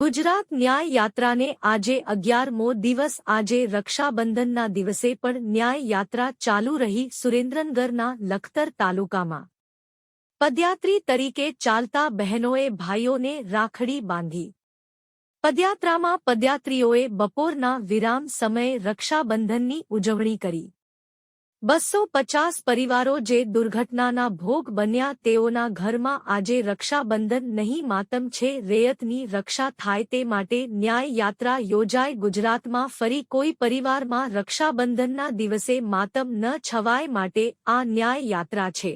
ગુજરાત ન્યાય યાત્રાને આજે અગિયારમો દિવસ, આજે રક્ષાબંધનના દિવસે પણ ન્યાય યાત્રા ચાલુ રહી સુરેન્દ્રનગરના લખતર તાલુકામાં. પદયાત્રી તરીકે ચાલતા બહેનોએ ભાઈઓને રાખડી બાંધી. પદયાત્રામાં પદયાત્રીઓએ બપોરના વિરામ સમયે રક્ષાબંધનની ઉજવણી કરી. બસો પચાસ પરિવારો જે દુર્ઘટનાના ભોગ બન્યા તેઓના ઘરમાં આજે રક્ષાબંધન નહીં માતમ છે, રેયતની રક્ષા થાય તે માટે ન્યાય યાત્રા યોજાય, ગુજરાતમાં ફરી કોઈ પરિવારમાં રક્ષાબંધનના દિવસે માતમ ન છવાય માટે આ ન્યાય યાત્રા છે.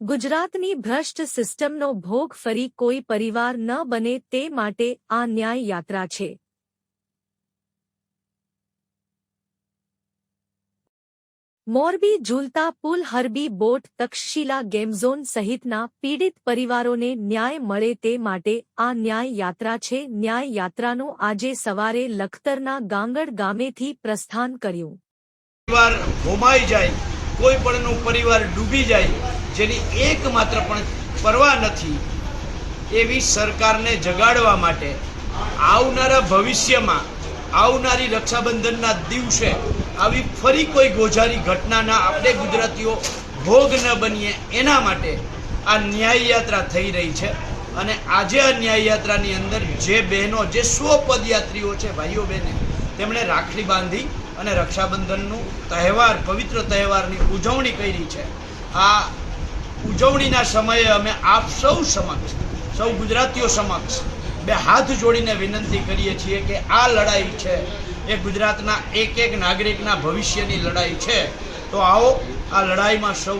ગુજરાતની ભ્રષ્ટ સિસ્ટમનો ભોગ ફરી કોઈ પરિવાર ન બને તે માટે આ ન્યાય યાત્રા છે. મોરબી ઝૂલતા પુલ હરબી બોટ તક્ષશિલા ગેમઝોન સહિતના પીડિત પરિવારોને ન્યાય મળે તે માટે આ ન્યાય યાત્રા છે. ન્યાય યાત્રાનું આજે સવારે લખતરના ગાંગડ ગામેથી પ્રસ્થાન કર્યું. પરિવાર હોમાઈ જાય, કોઈ પણનું પરિવાર ડૂબી જાય, જેની એકમાત્ર પણ પરવા નથી, એવી સરકારને જગાડવા માટે આવનારા ભવિષ્યમાં આવનારી રક્ષાબંધનના દિવસે આવી ફરી કોઈ ગોઝારી ઘટનાના આપણે ગુજરાતીઓ ભોગ ન બનીએ એના માટે આ ન્યાય યાત્રા થઈ રહી છે. અને આજે આ ન્યાય યાત્રાની અંદર જે બહેનો, જે સો પદયાત્રીઓ છે, ભાઈઓ બહેને, તેમણે રાખડી બાંધી અને રક્ષાબંધનનું તહેવાર, પવિત્ર તહેવારની ઉજવણી કરી છે. આ ઉજવણીના સમયે અમે આપ સૌ સમક્ષ, સૌ ગુજરાતીઓ સમક્ષ બે હાથ જોડીને વિનંતી કરીએ છીએ કે આ લડાઈ છે એ ગુજરાતના એક એક નાગરિકના ભવિષ્યની લડાઈ છે. તો આવો, આ લડાઈમાં સૌ,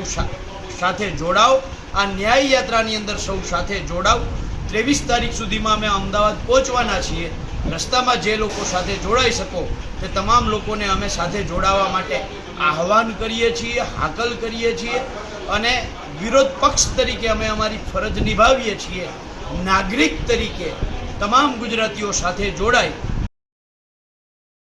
સાથે જોડાઓ. આ ન્યાય યાત્રાની અંદર સૌ સાથે જોડાઓ. ત્રેવીસ તારીખ સુધીમાં અમે અમદાવાદ પહોંચવાના છીએ. રસ્તામાં જે લોકો સાથે જોડાઈ શકો, તે તમામ લોકોને અમે સાથે જોડાવા માટે આહવાન કરીએ છીએ, હાકલ કરીએ છીએ અને વિરોધ પક્ષ તરીકે અમે અમારી ફરજ નિભાવીએ છીએ. નાગરિક તરીકે તમામ ગુજરાતીઓ સાથે જોડાય.